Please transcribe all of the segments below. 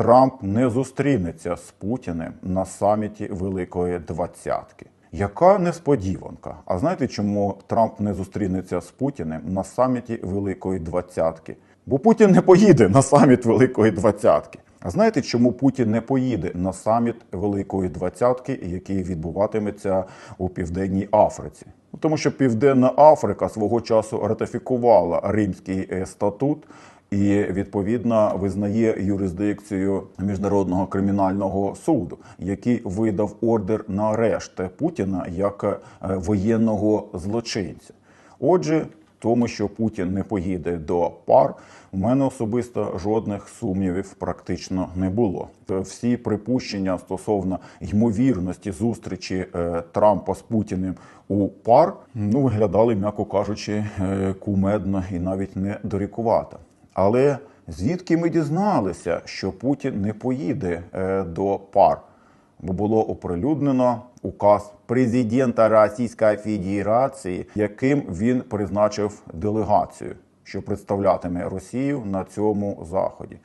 Трамп не зустрінеться з Путіним на саміті Великої Двадцятки. Яка несподіванка? А знаєте, чому Трамп не зустрінеться з Путіним на саміті Великої Двадцятки? Бо Путін не поїде на саміт Великої Двадцятки. А знаєте, чому Путін не поїде на саміт Великої Двадцятки, який відбуватиметься у Південній Африці? Тому що Південна Африка свого часу ратифікувала Римський е, статут і відповідно визнає юрисдикцію міжнародного кримінального суду, який видав ордер на арешт Путіна як е, воєнного злочинця. Отже, тому, що Путін не поїде до пар, у мене особисто жодних сумнівів практично не було. Всі припущення стосовно ймовірності зустрічі е, Трампа з Путіним у пар ну виглядали, м'яко кажучи, е, кумедно і навіть не дорікувато. Але звідки ми дізналися, що Путін не поїде е, до пар? Бо було оприлюднено указ президента Російської Федерації, яким він призначив делегацію, що представлятиме Росію на цьому заході.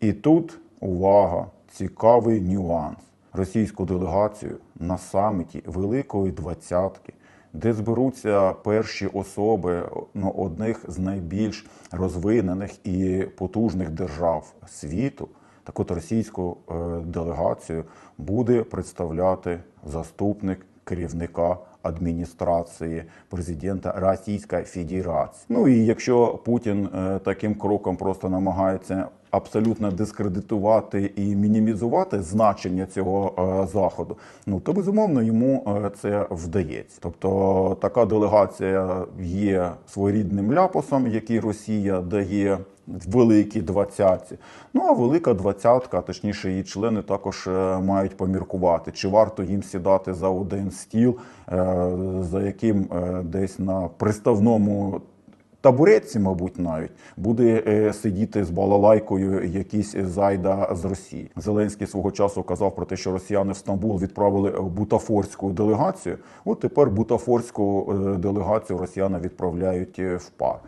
І тут увага, цікавий нюанс. Російську делегацію на саміті Великої Двадцятки, де зберуться перші особи ну, одних з найбільш розвинених і потужних держав світу. Так от російську е, делегацію буде представляти заступник керівника адміністрації президента Російської Федерації. Ну і якщо Путін е, таким кроком просто намагається абсолютно дискредитувати і мінімізувати значення цього е, заходу, ну то безумовно йому е, це вдається. Тобто така делегація є своєрідним ляпосом, який Росія дає в великій двадцятці. Ну а велика двадцятка, точніше, її члени також мають поміркувати, чи варто їм сідати за один стіл, за яким е, десь на приставному. Табуретці, мабуть, навіть буде е, сидіти з балалайкою якийсь зайда з Росії. Зеленський свого часу казав про те, що росіяни в Стамбул відправили бутафорську делегацію. От тепер бутафорську е, делегацію росіяни відправляють е, в пар.